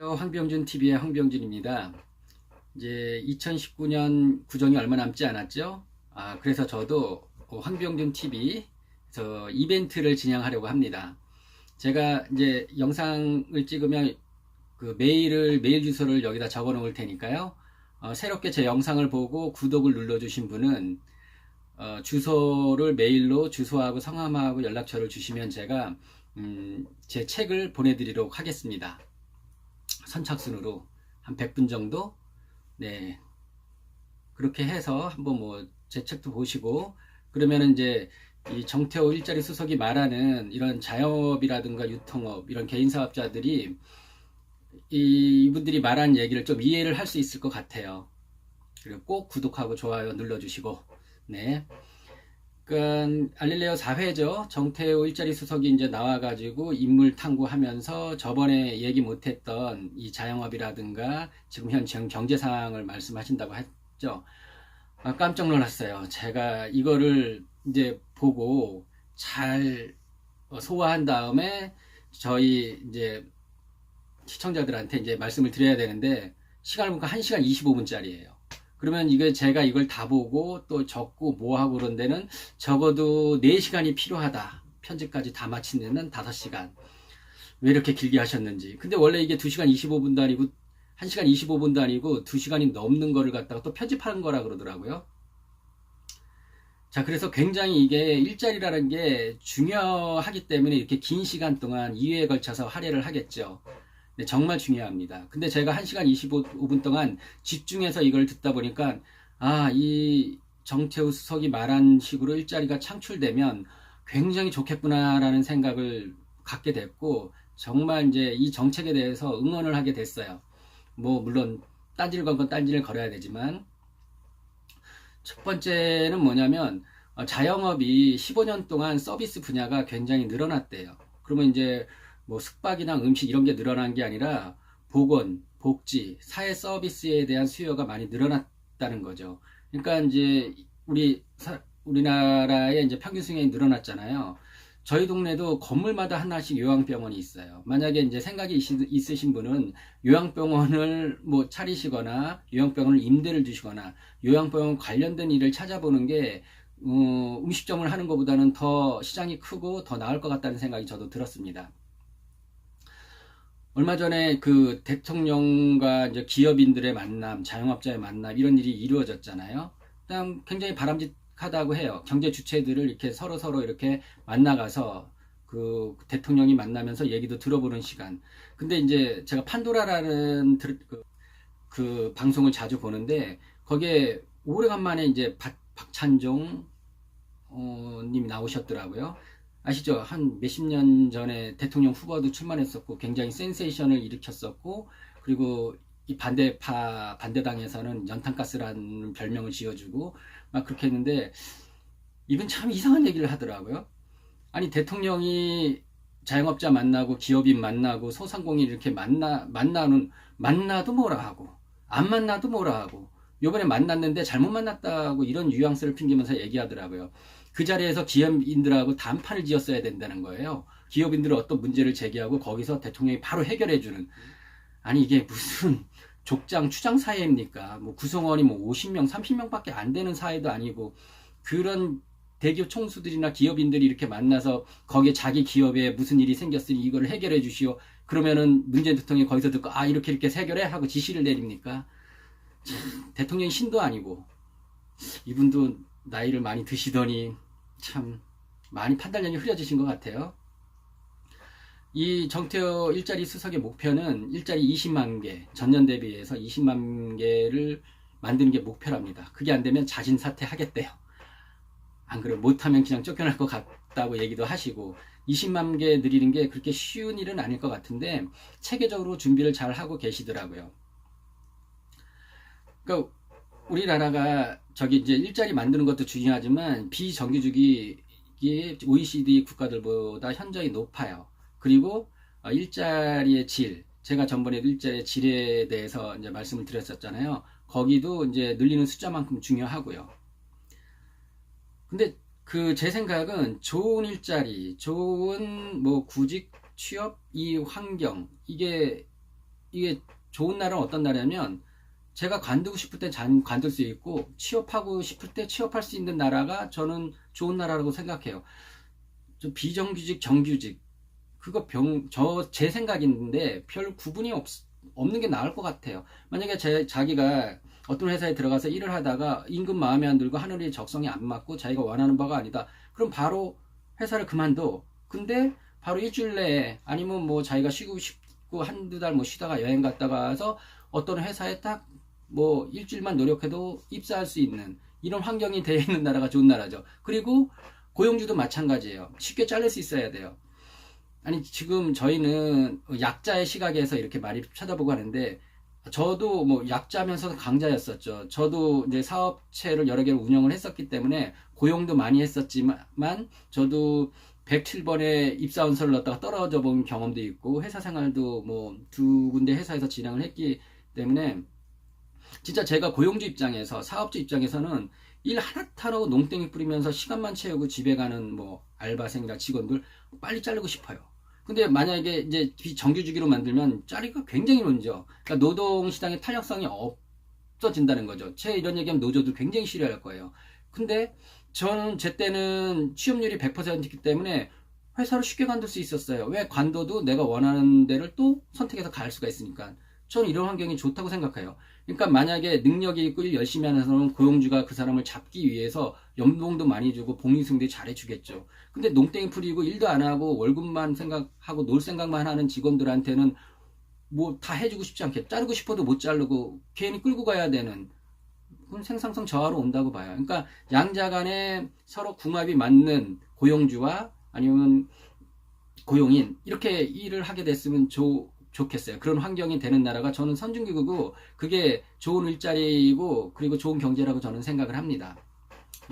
황병준 TV의 황병준입니다. 이제 2019년 구정이 얼마 남지 않았죠? 아, 그래서 저도 황병준 TV 저 이벤트를 진행하려고 합니다. 제가 이제 영상을 찍으면 그 메일을 메일 주소를 여기다 적어 놓을 테니까요. 어, 새롭게 제 영상을 보고 구독을 눌러 주신 분은 어, 주소를 메일로 주소하고 성함하고 연락처를 주시면 제가 음, 제 책을 보내드리도록 하겠습니다. 선착순으로 한 100분 정도 네 그렇게 해서 한번 뭐 제 책도 보시고 그러면 이제 이 정태호 일자리 수석이 말하는 이런 자영업이라든가 유통업 이런 개인 사업자들이 이, 이분들이 말한 얘기를 좀 이해를 할 수 있을 것 같아요. 그리고 꼭 구독하고 좋아요 눌러주시고 네. 그러니까 알릴레오 4회죠. 정태호 일자리 수석이 이제 나와가지고 인물 탐구하면서 저번에 얘기 못했던 이 자영업이라든가 지금 현 경제 상황을 말씀하신다고 했죠. 아, 깜짝 놀랐어요. 제가 이거를 이제 보고 잘 소화한 다음에 저희 이제 시청자들한테 이제 말씀을 드려야 되는데 시간을 보니까 1시간 25분짜리예요. 그러면 이게 제가 이걸 다 보고 또 적고 뭐 하고 그런 데는 적어도 4시간이 필요하다. 편집까지 다 마친 데는 5시간. 왜 이렇게 길게 하셨는지. 근데 원래 이게 2시간 25분도 아니고 1시간 25분도 아니고 2시간이 넘는 거를 갖다가 또 편집하는 거라 그러더라고요. 자, 그래서 굉장히 이게 일자리라는 게 중요하기 때문에 이렇게 긴 시간 동안 2회에 걸쳐서 할애를 하겠죠. 네, 정말 중요합니다. 근데 제가 1시간 25분 동안 집중해서 이걸 듣다 보니까, 아, 이 정태우 수석이 말한 식으로 일자리가 창출되면 굉장히 좋겠구나라는 생각을 갖게 됐고, 정말 이제 이 정책에 대해서 응원을 하게 됐어요. 뭐, 물론, 딴지를 건 건 딴지를 걸어야 되지만, 첫 번째는 뭐냐면, 어, 자영업이 15년 동안 서비스 분야가 굉장히 늘어났대요. 그러면 이제 뭐 숙박이나 음식 이런 게 늘어난 게 아니라 보건, 복지, 사회 서비스에 대한 수요가 많이 늘어났다는 거죠. 그러니까 이제 우리 사, 우리나라의 이제 평균 수명이 늘어났잖아요. 저희 동네도 건물마다 하나씩 요양병원이 있어요. 만약에 이제 생각이 있 으신 분은 요양병원을 뭐 차리시거나 요양병원을 임대를 주시거나 요양병원 관련된 일을 찾아보는 게 어, 음식점을 하는 것보다는 더 시장이 크고 더 나을 것 같다는 생각이 저도 들었습니다. 얼마 전에 그 대통령과 이제 기업인들의 만남, 자영업자의 만남 이런 일이 이루어졌잖아요. 그냥 굉장히 바람직하다고 해요. 경제 주체들을 이렇게 서로 서로 이렇게 만나가서 그 대통령이 만나면서 얘기도 들어보는 시간. 근데 이제 제가 판도라라는 그, 그 방송을 자주 보는데 거기에 오래간만에 이제 박, 박찬종 어, 님이 나오셨더라고요. 아시죠? 한 몇십 년 전에 대통령 후보도 출마했었고 굉장히 센세이션을 일으켰었고 그리고 이 반대파 반대당에서는 연탄가스라는 별명을 지어주고 막 그렇게 했는데 이분 참 이상한 얘기를 하더라고요. 아니 대통령이 자영업자 만나고 기업인 만나고 소상공인 이렇게 만나 만나는 만나도 뭐라 하고 안 만나도 뭐라 하고 요번에 만났는데 잘못 만났다고 이런 뉘앙스를 풍기면서 얘기하더라고요. 그 자리에서 기업인들하고 단판을 지었어야 된다는 거예요. 기업인들은 어떤 문제를 제기하고 거기서 대통령이 바로 해결해주는. 아니, 이게 무슨 족장, 추장 사회입니까? 뭐 구성원이 뭐 50명, 30명밖에 안 되는 사회도 아니고 그런 대기업 총수들이나 기업인들이 이렇게 만나서 거기에 자기 기업에 무슨 일이 생겼으니 이거를 해결해 주시오. 그러면은 문재인 대통령이 거기서 듣고 아 이렇게 이렇게 해결해 하고 지시를 내립니까? 대통령이 신도 아니고 이분도 나이를 많이 드시더니 참 많이 판단력이 흐려지신 것 같아요. 이 정태호 일자리 수석의 목표는 일자리 20만 개, 전년 대비해서 20만 개를 만드는 게 목표랍니다. 그게 안 되면 자진 사퇴하겠대요. 안 그래 못하면 그냥 쫓겨날 것 같다고 얘기도 하시고 20만 개 늘리는 게 그렇게 쉬운 일은 아닐 것 같은데 체계적으로 준비를 잘 하고 계시더라고요. 그러니까 우리나라가 저기 이제 일자리 만드는 것도 중요하지만 비정규직이 OECD 국가들보다 현저히 높아요. 그리고 어, 일자리의 질, 제가 전번에도 일자리의 질에 대해서 이제 말씀을 드렸었잖아요. 거기도 이제 늘리는 숫자만큼 중요하고요. 근데 그 제 생각은 좋은 일자리, 좋은 뭐 구직 취업 이 환경 이게 이게 좋은 나라는 어떤 나라냐면 제가 관두고 싶을 때 잔- 관둘 수 있고 취업하고 싶을 때 취업할 수 있는 나라가 저는 좋은 나라라고 생각해요. 좀 비정규직, 정규직 그거 병 저 제 생각인데 별 구분이 없, 없는 게 나을 것 같아요. 만약에 제 자기가 어떤 회사에 들어가서 일을 하다가 임금 마음에 안 들고 하늘이 적성이 안 맞고 자기가 원하는 바가 아니다. 그럼 바로 회사를 그만둬. 근데 바로 일주일 내에 아니면 뭐 자기가 쉬고 싶고 한두 달 뭐 쉬다가 여행 갔다가 와서 어떤 회사에 딱 뭐 일주일만 노력해도 입사할 수 있는 이런 환경이 되어 있는 나라가 좋은 나라죠. 그리고 고용주도 마찬가지예요. 쉽게 잘릴 수 있어야 돼요. 아니 지금 저희는 약자의 시각에서 이렇게 많이 쳐다보고 하는데 저도 뭐 약자면서 강자였었죠. 저도 이제 사업체를 여러 개를 운영을 했었기 때문에 고용도 많이 했었지만 저도 107번에 입사원서를 넣었다가 떨어져 본 경험도 있고 회사 생활도 뭐 두 군데 회사에서 진행을 했기 때문에 진짜 제가 고용주 입장에서 사업주 입장에서는 일 하나 타러 농땡이 뿌리면서 시간만 채우고 집에 가는 뭐 알바생이나 직원들 빨리 자르고 싶어요. 근데 만약에 이제 비정규직으로 만들면 자리가 굉장히 논죠. 그러니까 노동 시장의 탄력성이 없어진다는 거죠. 제 이런 얘기하면 노조도 굉장히 싫어할 거예요. 근데 저는 제 때는 취업률이 100%이기 때문에 회사로 쉽게 관둘 수 있었어요. 왜 관둬도 내가 원하는 데를 또 선택해서 갈 수가 있으니까. 저는 이런 환경이 좋다고 생각해요. 그러니까 만약에 능력이 있고 일 열심히 하는 사람은 고용주가 그 사람을 잡기 위해서 연봉도 많이 주고 복리승도 잘해주겠죠. 근데 농땡이 풀이고 일도 안 하고 월급만 생각하고 놀 생각만 하는 직원들한테는 뭐 다 해주고 싶지 않게 자르고 싶어도 못 자르고 괜히 끌고 가야 되는 그건 생산성 저하로 온다고 봐요. 그러니까 양자 간에 서로 궁합이 맞는 고용주와 아니면 고용인 이렇게 일을 하게 됐으면 좋, 좋겠어요. 그런 환경이 되는 나라가 저는 선진국이고 그게 좋은 일자리이고 그리고 좋은 경제라고 저는 생각을 합니다.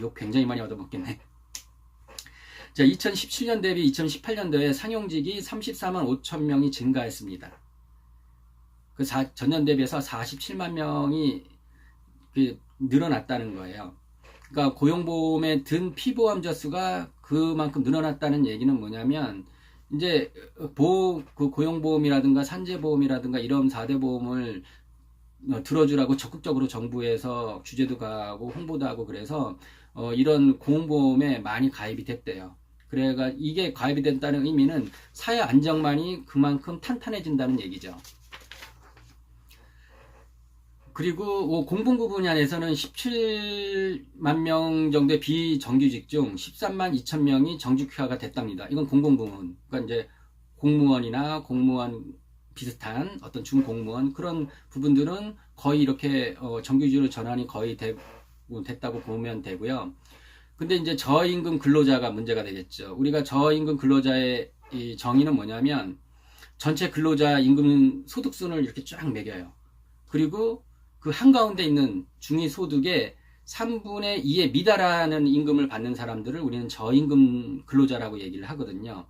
욕 굉장히 많이 얻어먹겠네. 자, 2017년 대비 2018년도에 상용직이 34만 5천 명이 증가했습니다. 그 사- 전년 대비해서 47만 명이 그 늘어났다는 거예요. 그러니까 고용보험에 든 피보험자 수가 그만큼 늘어났다는 얘기는 뭐냐면 이제 보호 그 고용보험이라든가 산재보험이라든가 이런 4대 보험을 어, 들어주라고 적극적으로 정부에서 규제도 가고 홍보도 하고 그래서 어, 이런 공보험에 많이 가입이 됐대요. 그래가 이게 가입이 됐다는 의미는 사회 안정망이 그만큼 탄탄해진다는 얘기죠. 그리고 뭐 공공부 분야에서는 17만 명 정도의 비정규직 중 13만 2천 명이 정규화가 됐답니다. 이건 공공부문. 그러니까 이제 공무원이나 공무원 비슷한 어떤 준공무원 그런 부분들은 거의 이렇게 어, 정규직으로 전환이 거의 되, 됐다고 보면 되고요. 근데 이제 저임금 근로자가 문제가 되겠죠. 우리가 저임금 근로자의 이 정의는 뭐냐면 전체 근로자 임금 소득순을 이렇게 쫙 매겨요. 그리고 그 한가운데 있는 중위 소득의 3분의 2에 미달하는 임금을 받는 사람들을 우리는 저임금 근로자라고 얘기를 하거든요.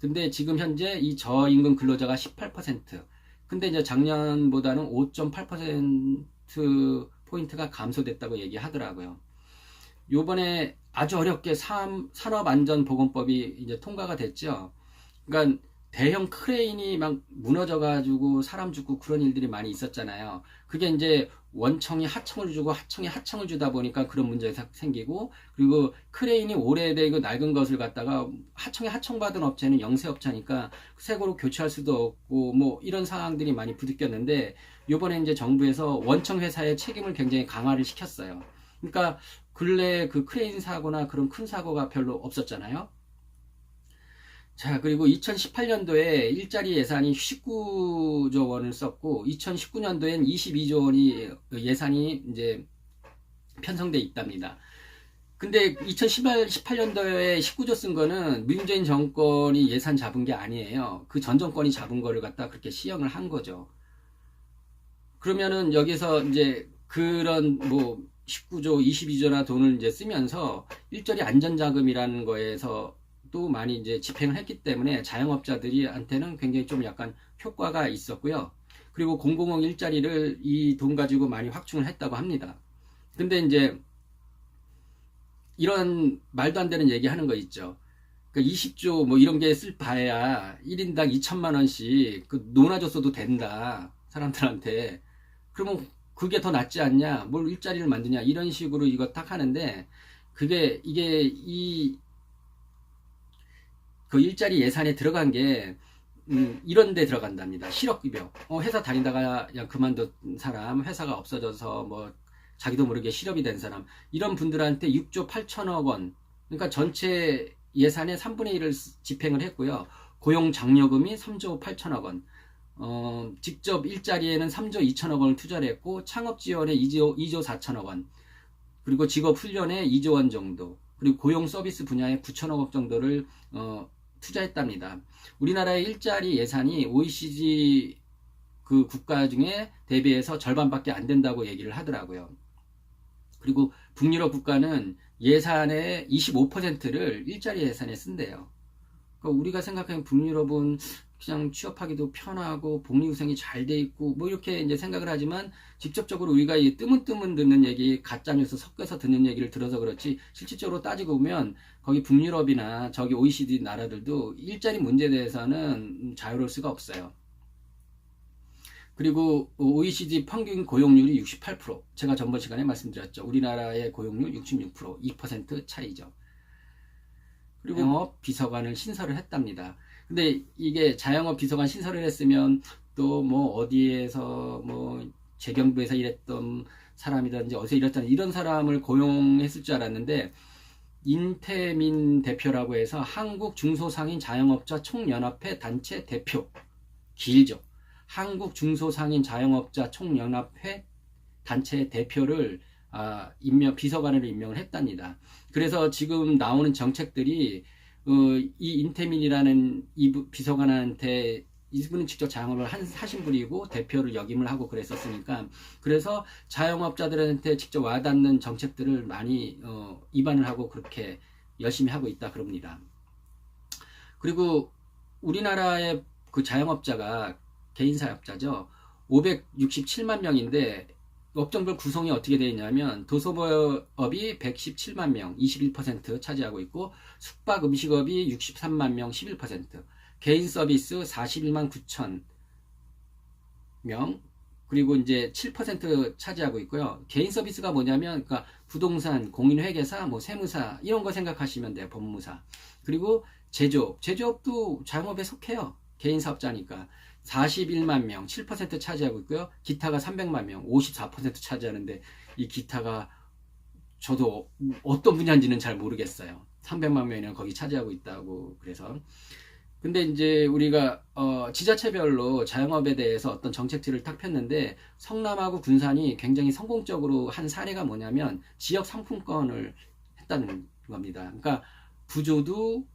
근데 지금 현재 이 저임금 근로자가 18%. 근데 이제 작년보다는 5.8% 포인트가 감소됐다고 얘기하더라고요. 요번에 아주 어렵게 산, 산업안전보건법이 이제 통과가 됐죠. 그러니까 대형 크레인이 막 무너져가지고 사람 죽고 그런 일들이 많이 있었잖아요. 그게 이제 원청이 하청을 주고 하청이 하청을 주다 보니까 그런 문제가 생기고 그리고 크레인이 오래되고 낡은 것을 갖다가 하청에 하청받은 업체는 영세업체니까 새거로 교체할 수도 없고 뭐 이런 상황들이 많이 부딪혔는데 요번에 이제 정부에서 원청 회사의 책임을 굉장히 강화를 시켰어요. 그러니까 근래 그 크레인 사고나 그런 큰 사고가 별로 없었잖아요. 자, 그리고 2018년도에 일자리 예산이 19조 원을 썼고, 2019년도엔 22조 원이 예산이 이제 편성돼 있답니다. 근데 2018년도에 19조 쓴 거는 문재인 정권이 예산 잡은 게 아니에요. 그 전 정권이 잡은 거를 갖다 그렇게 시행을 한 거죠. 그러면은 여기서 이제 그런 뭐 19조, 22조나 돈을 이제 쓰면서 일자리 안전자금이라는 거에서 또 많이 이제 집행을 했기 때문에 자영업자들이한테는 굉장히 좀 약간 효과가 있었고요. 그리고 공공용 일자리를 이 돈 가지고 많이 확충을 했다고 합니다. 근데 이제 이런 말도 안 되는 얘기 하는 거 있죠. 그 20조 뭐 이런 게 쓸 바에야 1인당 2천만 원씩 그 논아줬어도 된다. 사람들한테 그러면 그게 더 낫지 않냐 뭘 일자리를 만드냐 이런 식으로 이거 딱 하는데 그게 이게 이 그 일자리 예산에 들어간 게 음, 이런 데 들어간답니다. 실업급여. 어, 회사 다니다가 그냥 그만둔 사람, 회사가 없어져서 뭐 자기도 모르게 실업이 된 사람 이런 분들한테 6조 8천억 원 그러니까 전체 예산의 3분의 1을 집행을 했고요. 고용 장려금이 3조 8천억 원 어, 직접 일자리에는 3조 2천억 원을 투자를 했고 창업 지원에 2조, 2조 4천억 원 그리고 직업 훈련에 2조 원 정도 그리고 고용 서비스 분야에 9천억 원 정도를 어, 투자했답니다. 우리나라의 일자리 예산이 OECD 그 국가 중에 대비해서 절반밖에 안 된다고 얘기를 하더라고요. 그리고 북유럽 국가는 예산의 25%를 일자리 예산에 쓴대요. 그러니까 우리가 생각하는 북유럽은 그냥 취업하기도 편하고 복리후생이 잘 돼 있고 뭐 이렇게 이제 생각을 하지만 직접적으로 우리가 이 뜨문뜨문 듣는 얘기 가짜뉴스 섞여서 듣는 얘기를 들어서 그렇지 실질적으로 따지고 보면 거기 북유럽이나 저기 OECD 나라들도 일자리 문제에 대해서는 자유로울 수가 없어요. 그리고 OECD 평균 고용률이 68%. 제가 전번 시간에 말씀드렸죠. 우리나라의 고용률 66%, 2% 차이죠. 그리고 영업 비서관을 신설을 했답니다. 근데 이게 자영업 비서관 신설을 했으면 또 뭐 어디에서 뭐 재경부에서 일했던 사람이든지 어디서 일했던 이런 사람을 고용했을 줄 알았는데 인태민 대표라고 해서 한국 중소상인 자영업자 총연합회 단체 대표 길죠. 한국 중소상인 자영업자 총연합회 단체 대표를 아, 임명 비서관으로 임명을 했답니다. 그래서 지금 나오는 정책들이 어, 이 인태민이라는 이 비서관한테 이분은 직접 자영업을 한, 하신 분이고 대표를 역임을 하고 그랬었으니까 그래서 자영업자들한테 직접 와닿는 정책들을 많이 어, 입안을 하고 그렇게 열심히 하고 있다 그럽니다. 그리고 우리나라의 그 자영업자가 개인 사업자죠. 567만 명인데 업종별 구성이 어떻게 되어 있냐면 도소업이 117만 명, 21% 차지하고 있고 숙박 음식업이 63만 명, 11%, 개인 서비스 41만 9천 명, 그리고 이제 7% 차지하고 있고요. 개인 서비스가 뭐냐면 그러니까 부동산, 공인회계사, 뭐 세무사 이런 거 생각하시면 돼요. 법무사. 그리고 제조업, 제조업도 자영업에 속해요. 개인 사업자니까. 41만 명, 7% 차지하고 있고요. 기타가 300만 명, 54% 차지하는데 이 기타가 저도 어떤 분야인지는 잘 모르겠어요. 300만 명이나 거기 차지하고 있다고 그래서 근데 이제 우리가 어 지자체별로 자영업에 대해서 어떤 정책들을 딱 폈는데 성남하고 군산이 굉장히 성공적으로 한 사례가 뭐냐면 지역 상품권을 했다는 겁니다. 그러니까 부조도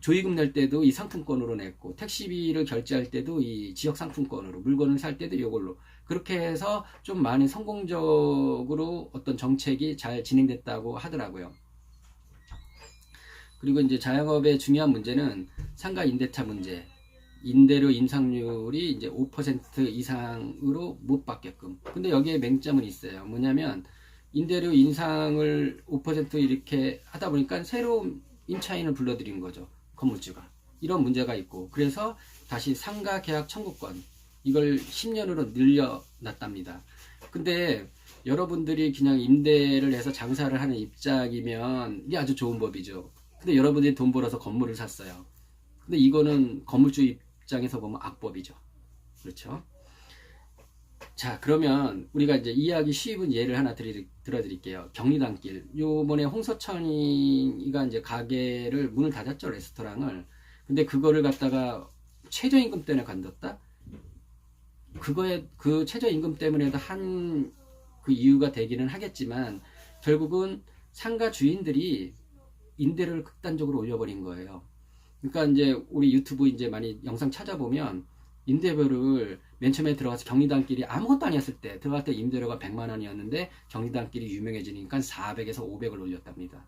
조의금 낼 때도 이 상품권으로 냈고 택시비를 결제할 때도 이 지역 상품권으로 물건을 살 때도 이걸로 그렇게 해서 좀 많이 성공적으로 어떤 정책이 잘 진행됐다고 하더라고요. 그리고 이제 자영업의 중요한 문제는 상가 임대차 문제. 임대료 인상률이 이제 5% 이상으로 못 받게끔. 근데 여기에 맹점은 있어요. 뭐냐면 임대료 인상을 5% 이렇게 하다 보니까 새로운 임차인을 불러들인 거죠. 건물주가 이런 문제가 있고 그래서 다시 상가 계약 청구권 이걸 10년으로 늘려놨답니다. 근데 여러분들이 그냥 임대를 해서 장사를 하는 입장이면 이게 아주 좋은 법이죠. 근데 여러분들이 돈 벌어서 건물을 샀어요. 근데 이거는 건물주 입장에서 보면 악법이죠. 그렇죠? 자, 그러면 우리가 이제 이해하기 쉬운 예를 하나 드리, 들어드릴게요. 경리단길. 요번에 홍서천이가 이제 가게를 문을 닫았죠, 레스토랑을. 근데 그거를 갖다가 최저임금 때문에 관뒀다? 그거에, 그 최저임금 때문에도 한 그 이유가 되기는 하겠지만, 결국은 상가 주인들이 임대료를 극단적으로 올려버린 거예요. 그러니까 이제 우리 유튜브 이제 많이 영상 찾아보면 임대료를 맨 처음에 들어가서 경리단길이 아무것도 아니었을 때 들어갈 때 임대료가 100만 원이었는데 경리단길이 유명해지니까 400에서 500을 올렸답니다.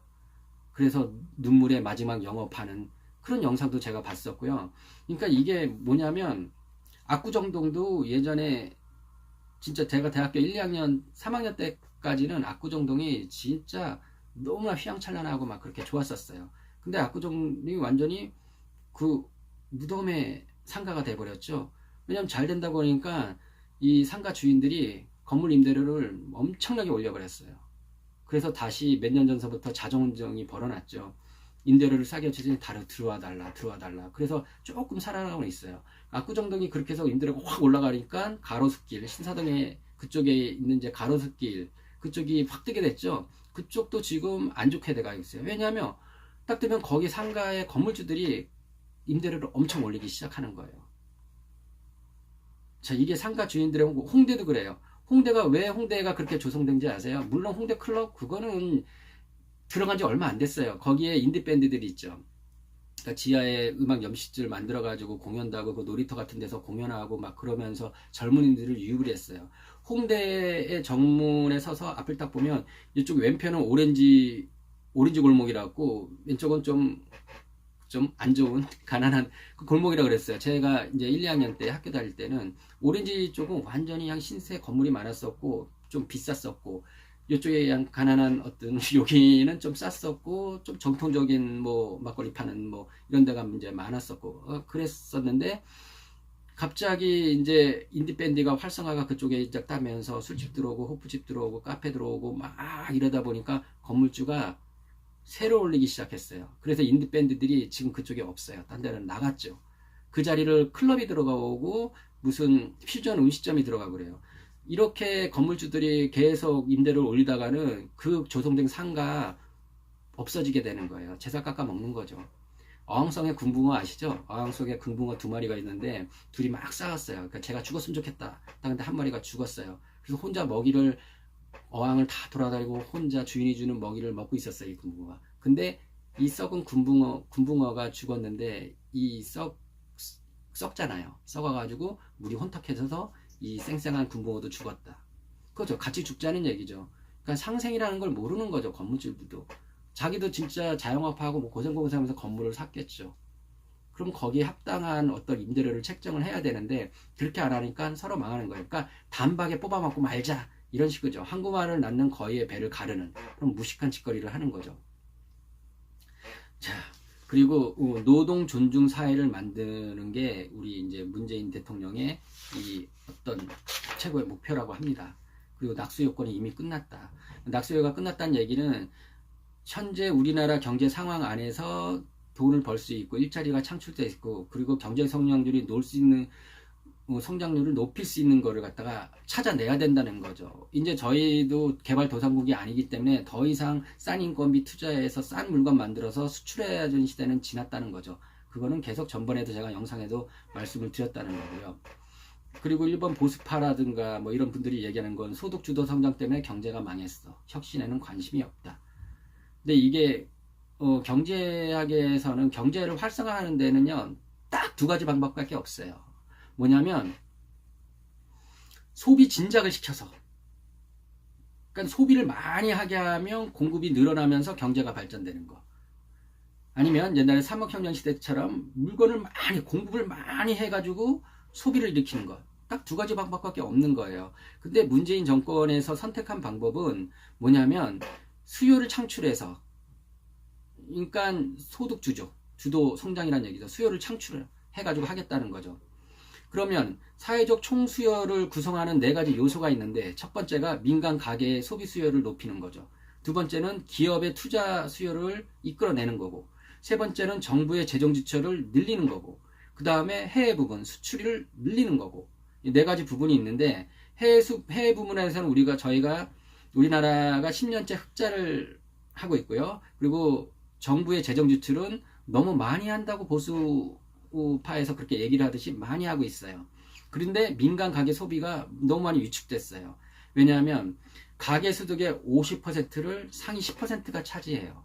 그래서 눈물의 마지막 영업하는 그런 영상도 제가 봤었고요. 그러니까 이게 뭐냐면 압구정동도 예전에 진짜 제가 대학교 1, 2학년, 3학년 때까지는 압구정동이 진짜 너무나 휘황찬란하고 막 그렇게 좋았었어요. 근데 압구정이 완전히 그 무덤의 상가가 돼버렸죠. 왜냐면 잘 된다고 하니까 이 상가 주인들이 건물 임대료를 엄청나게 올려버렸어요. 그래서 다시 몇 년 전서부터 자정운정이 벌어났죠. 임대료를 싸게 주지 다려 들어와 달라 들어와 달라. 그래서 조금 살아나고 있어요. 압구정동이 그렇게 해서 임대료가 확 올라가니까 가로수길 신사동에 그쪽에 있는 이제 가로수길 그쪽이 확 뜨게 됐죠. 그쪽도 지금 안 좋게 돼가 있어요. 왜냐하면 딱 되면 거기 상가의 건물주들이 임대료를 엄청 올리기 시작하는 거예요 자 이게 상가 주인들의 홍보 홍대도 그래요 홍대가 왜 홍대가 그렇게 조성된지 아세요 물론 홍대 클럽 그거는 들어간 지 얼마 안 됐어요. 거기에 인디 밴드들이 있죠. 그러니까 지하에 음악 연습실 만들어 가지고 공연도 하고 그 놀이터 같은 데서 공연하고 막 그러면서 젊은이들을 유입을 했어요. 홍대의 정문에 서서 앞을 딱 보면 이쪽 왼편은 오렌지 오렌지 골목이라고 왼쪽은 좀 좀 안 좋은 가난한 그 골목이라 그랬어요. 제가 이제 1, 2학년 때 학교 다닐 때는 오렌지 쪽은 완전히 그냥 신세 건물이 많았었고 좀 비쌌었고 이쪽에 그냥 가난한 어떤 여기는 좀 쌌었고 좀 정통적인 뭐 막걸리 파는 뭐 이런 데가 이제 많았었고 어, 그랬었는데 갑자기 이제 인디 밴드가 활성화가 그쪽에 이제 따면서 술집 들어오고 호프집 들어오고 카페 들어오고 막 이러다 보니까 건물주가 새로 올리기 시작했어요. 그래서 인디 밴드들이 지금 그쪽에 없어요. 딴 데는 나갔죠. 그 자리를 클럽이 들어가고 무슨 퓨전 음식점이 들어가고 그래요. 이렇게 건물주들이 계속 임대를 올리다가는 그 조성된 상가 없어지게 되는 거예요. 제사 깎아 먹는 거죠. 어항성의 금붕어 아시죠? 어항 속에 금붕어 두 마리가 있는데 둘이 막 싸웠어요. 그러니까 제가 죽었으면 좋겠다. 근데 한 마리가 죽었어요. 그래서 혼자 먹이를 어항을 다 돌아다니고 혼자 주인이 주는 먹이를 먹고 있었어요. 이 금붕어가. 근데 이 썩은 금붕어 금붕어가 죽었는데 이 썩 썩잖아요. 썩어가지고 물이 혼탁해져서 이 쌩쌩한 군붕어도 죽었다. 그렇죠. 같이 죽자는 얘기죠. 그러니까 상생이라는 걸 모르는 거죠. 건물주들도. 자기도 진짜 자영업하고 뭐 고생고생하면서 건물을 샀겠죠. 그럼 거기에 합당한 어떤 임대료를 책정을 해야 되는데 그렇게 안 하니까 서로 망하는 거예요. 그러니까 단박에 뽑아먹고 말자 이런 식이죠. 한국말을 낳는 거의의 배를 가르는 그런 무식한 짓거리를 하는 거죠. 자, 그리고 어, 노동 존중 사회를 만드는 게 우리 이제 문재인 대통령의 이 어떤 최고의 목표라고 합니다. 그리고 낙수 요건이 이미 끝났다. 낙수요가 끝났다는 얘기는 현재 우리나라 경제 상황 안에서 돈을 벌 수 있고 일자리가 창출돼 있고 그리고 경제 성장률이 놀 수 있는 어, 성장률을 높일 수 있는 거를 갖다가 찾아내야 된다는 거죠. 이제 저희도 개발도상국이 아니기 때문에 더 이상 싼 인건비 투자해서 싼 물건 만들어서 수출해야 되는 시대는 지났다는 거죠. 그거는 계속 전번에도 제가 영상에도 말씀을 드렸다는 거고요. 그리고 일본 보스파라든가 뭐 이런 분들이 얘기하는 건 소득주도 성장 때문에 경제가 망했어. 혁신에는 관심이 없다. 근데 이게 어, 경제학에서는 경제를 활성화하는 데는요 딱 두 가지 방법밖에 없어요. 뭐냐면 소비 진작을 시켜서 그러니까 소비를 많이 하게 하면 공급이 늘어나면서 경제가 발전되는 거. 아니면 옛날에 삼억혁명 시대처럼 물건을 많이 공급을 많이 해가지고 소비를 일으키는 것. 딱 두 가지 방법밖에 없는 거예요. 근데 문재인 정권에서 선택한 방법은 뭐냐면 수요를 창출해서 그러니까 소득 주죠. 주도 성장이라는 얘기죠. 수요를 창출해 가지고 하겠다는 거죠. 그러면 사회적 총수요를 구성하는 네 가지 요소가 있는데 첫 번째가 민간 가계의 소비 수요를 높이는 거죠. 두 번째는 기업의 투자 수요를 이끌어내는 거고 세 번째는 정부의 재정 지출을 늘리는 거고 그 다음에 해외 부분 수출을 늘리는 거고 이네 가지 부분이 있는데 해외, 수, 해외 부분에서는 우리가 저희가 우리나라가 10년째 흑자를 하고 있고요. 그리고 정부의 재정 지출은 너무 많이 한다고 보수 파에서 그렇게 얘기를 하듯이 많이 하고 있어요. 그런데 민간 가계 소비가 너무 많이 위축됐어요. 왜냐하면 가계 소득의 50%를 상위 10%가 차지해요.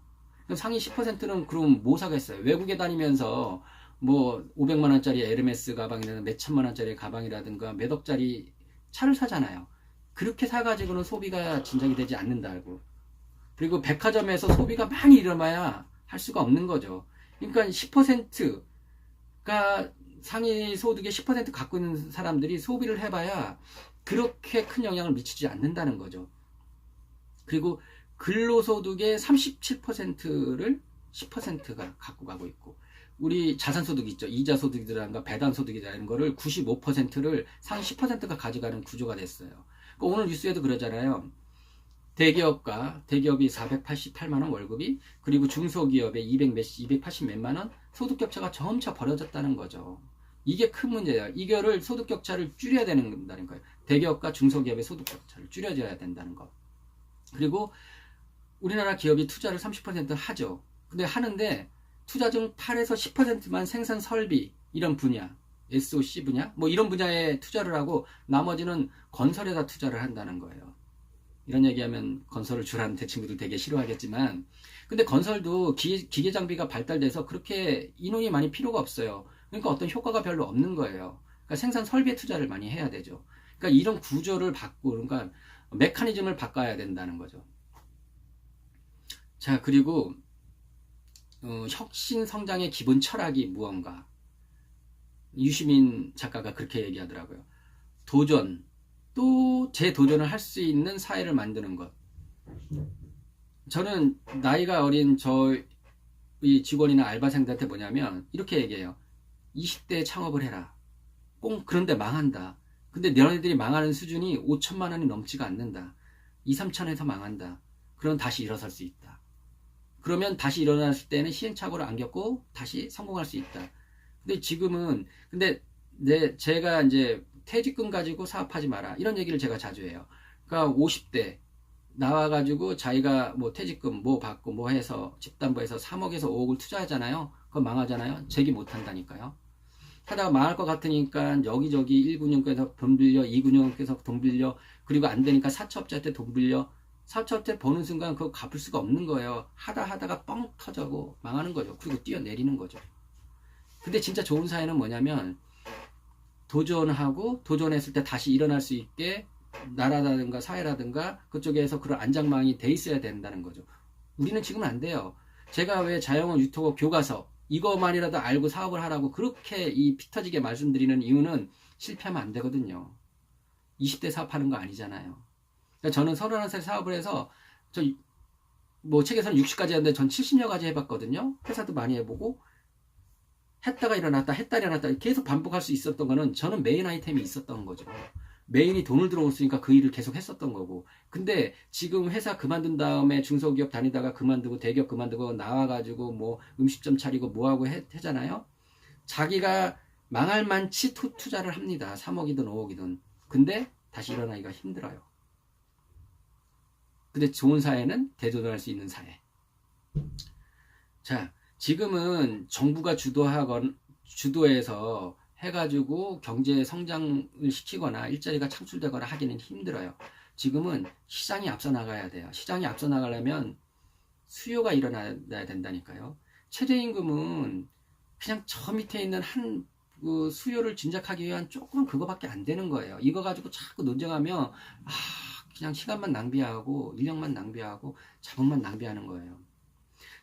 상위 10%는 그럼 뭐 사겠어요? 외국에 다니면서 뭐 500만 원짜리 에르메스 가방이나 몇 천만 원짜리 가방이라든가 몇 억짜리 차를 사잖아요. 그렇게 사가지고는 소비가 진작이 되지 않는다고. 그리고 백화점에서 소비가 많이 일어나야 할 수가 없는 거죠. 그러니까 10% 그러니까 상위 소득의 10% 갖고 있는 사람들이 소비를 해봐야 그렇게 큰 영향을 미치지 않는다는 거죠. 그리고 근로소득의 37%를 10%가 갖고 가고 있고 우리 자산소득 있죠. 이자소득이라든가 배당소득이라는 거를 95%를 상위 10%가 가져가는 구조가 됐어요. 그러니까 오늘 뉴스에도 그러잖아요. 대기업과 대기업이 488만 원 월급이 그리고 중소기업의 200 몇십 280 몇만 원 소득 격차가 점차 벌어졌다는 거죠. 이게 큰 문제예요. 이거를 소득 격차를 줄여야 된다는 거예요. 대기업과 중소기업의 소득 격차를 줄여줘야 된다는 거. 그리고 우리나라 기업이 투자를 30% 하죠. 근데 하는데 투자 중 8에서 10%만 생산 설비 이런 분야, SOC 분야, 뭐 이런 분야에 투자를 하고 나머지는 건설에다 투자를 한다는 거예요. 이런 얘기하면 건설을 주라는데 친구들 되게 싫어하겠지만, 근데 건설도 기, 기계 장비가 발달돼서 그렇게 인원이 많이 필요가 없어요. 그러니까 어떤 효과가 별로 없는 거예요. 그러니까 생산 설비에 투자를 많이 해야 되죠. 그러니까 이런 구조를 바꾸고, 그러니까 메커니즘을 바꿔야 된다는 거죠. 자, 그리고 어, 혁신 성장의 기본 철학이 무언가? 유시민 작가가 그렇게 얘기하더라고요. 도전, 또 재도전을 할 수 있는 사회를 만드는 것. 저는 나이가 어린 저희 직원이나 알바생들한테 뭐냐면 이렇게 얘기해요. 20대에 창업을 해라. 꼭 그런데 망한다. 근데 너네들이 망하는 수준이 5천만 원이 넘지가 않는다. 2, 3천에서 망한다. 그럼 다시 일어설 수 있다. 그러면 다시 일어났을 때는 시행착오를 안 겪고 다시 성공할 수 있다. 근데 지금은 근데 내 제가 이제 퇴직금 가지고 사업하지 마라 이런 얘기를 제가 자주 해요. 그러니까 50대 나와가지고 자기가 뭐 퇴직금 뭐 받고 뭐 해서 집담보해서 3억에서 5억을 투자하잖아요. 그건 망하잖아요. 재기 못 한다니까요. 하다가 망할 것 같으니까 여기저기 1군용께서 돈 빌려, 2군용께서 돈 빌려, 그리고 안 되니까 사채업자한테 돈 빌려, 사채업자 버는 순간 그거 갚을 수가 없는 거예요. 하다 하다가 뻥 터져고 망하는 거죠. 그리고 뛰어내리는 거죠. 근데 진짜 좋은 사회는 뭐냐면 도전하고 도전했을 때 다시 일어날 수 있게 나라라든가 사회라든가 그쪽에서 그런 안장망이 돼 있어야 된다는 거죠. 우리는 지금 안 돼요. 제가 왜 자영업 유튜버 교과서 이것만이라도 알고 사업을 하라고 그렇게 이 피터지게 말씀드리는 이유는 실패하면 안 되거든요. 20대 사업하는 거 아니잖아요. 그러니까 저는 31살 사업을 해서 저 뭐 책에서는 60까지 하는데 전 70여 가지 해봤거든요. 회사도 많이 해보고 했다가 일어났다 했다 일어났다 계속 반복할 수 있었던 거는 저는 메인 아이템이 있었던 거죠. 메인이 돈을 들어오으니까 그 일을 계속 했었던 거고. 근데 지금 회사 그만둔 다음에 중소기업 다니다가 그만두고 대기업 그만두고 나와가지고 뭐 음식점 차리고 뭐하고 해, 하잖아요. 자기가 망할 만치 투, 투자를 합니다. 3억이든 5억이든. 근데 다시 일어나기가 힘들어요. 근데 좋은 사회는 대도전할 수 있는 사회. 자, 지금은 정부가 주도하건 주도해서 해가지고 경제 성장을 시키거나 일자리가 창출되거나 하기는 힘들어요. 지금은 시장이 앞서 나가야 돼요. 시장이 앞서 나가려면 수요가 일어나야 된다니까요. 최저임금은 그냥 저 밑에 있는 한 그 수요를 진작하기 위한 조금 그거밖에 안 되는 거예요. 이거 가지고 자꾸 논쟁하면 아 그냥 시간만 낭비하고 인력만 낭비하고 자본만 낭비하는 거예요.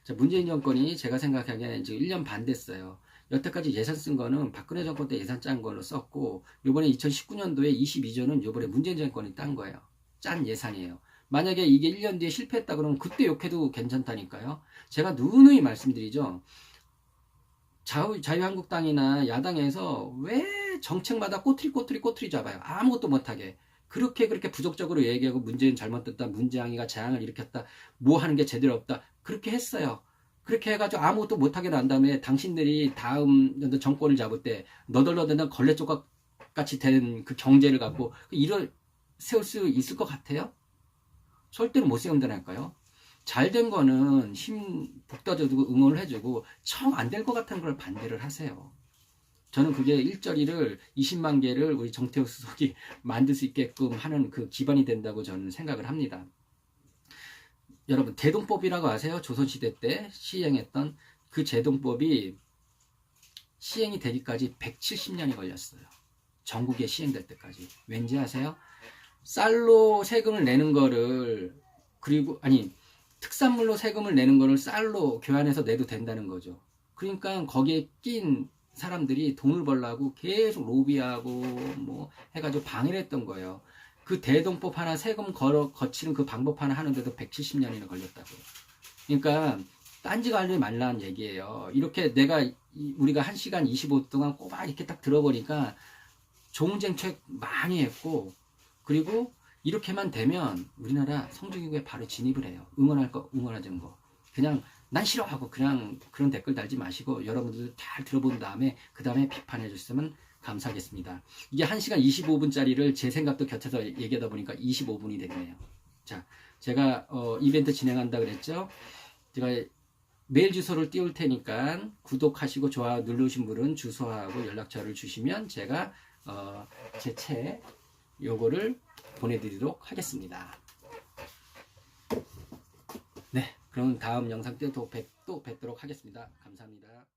자, 문재인 정권이 제가 생각하기에는 지금 1년 반 됐어요. 여태까지 예산 쓴 거는 박근혜 정권 때 예산 짠 걸로 썼고 요번에 2019년도에 22조는 요번에 문재인 정권이 딴 거예요. 짠 예산이에요. 만약에 이게 1년 뒤에 실패했다 그러면 그때 욕해도 괜찮다니까요. 제가 누누이 말씀드리죠. 자유, 자유한국당이나 야당에서 왜 정책마다 꼬투리 꼬투리 꼬투리 잡아요. 아무것도 못하게. 그렇게 그렇게 부적적으로 얘기하고 문재인 잘못됐다. 문재양이가 재앙을 일으켰다. 뭐 하는 게 제대로 없다. 그렇게 했어요. 그렇게 해가지고 아무것도 못하게 난 다음에 당신들이 다음 정권을 잡을 때 너덜너덜한 걸레 조각 같이 된 그 경제를 갖고 일을 세울 수 있을 것 같아요? 절대로 못 세운다니까요. 잘 된 거는 힘 북돋아주고 응원을 해주고 청안될 것 같은 걸 반대를 하세요. 저는 그게 일자리를 20만 개를 우리 정태호 수석이 만들 수 있게끔 하는 그 기반이 된다고 저는 생각을 합니다. 여러분 대동법이라고 아세요? 조선시대 때 시행했던 그 제동법이 시행이 되기까지 170년이 걸렸어요. 전국에 시행될 때까지. 왠지 아세요? 쌀로 세금을 내는 거를 그리고 아니 특산물로 세금을 내는 거를 쌀로 교환해서 내도 된다는 거죠. 그러니까 거기에 낀 사람들이 돈을 벌라고 계속 로비하고 뭐 해가지고 방해를 했던 거예요. 그 대동법 하나 세금 걸어 거치는 그 방법 하나 하는데도 170년이나 걸렸다고요. 그러니까 딴지 관리 말라는 얘기예요. 이렇게 내가 이- 우리가 1시간 25분 동안 꼬박 이렇게 딱 들어보니까 좋은 정책 많이 했고 그리고 이렇게만 되면 우리나라 성주기구에 바로 진입을 해요. 응원할 거 응원하자는 거. 그냥 난 싫어하고 그냥 그런 댓글 달지 마시고 여러분들 잘 들어본 다음에 그 다음에 비판해 주시면 감사하겠습니다. 이게 1시간 25분짜리를 제 생각도 곁에서 얘기하다 보니까 25분이 되네요. 자, 제가 어, 이벤트 진행한다 그랬죠. 제가 메일 주소를 띄울 테니까 구독하시고 좋아요 누르신 분은 주소하고 연락처를 주시면 제가 어, 제책 요거를 보내드리도록 하겠습니다. 네, 그럼 다음 영상 때 또 뵙도록 하겠습니다. 감사합니다.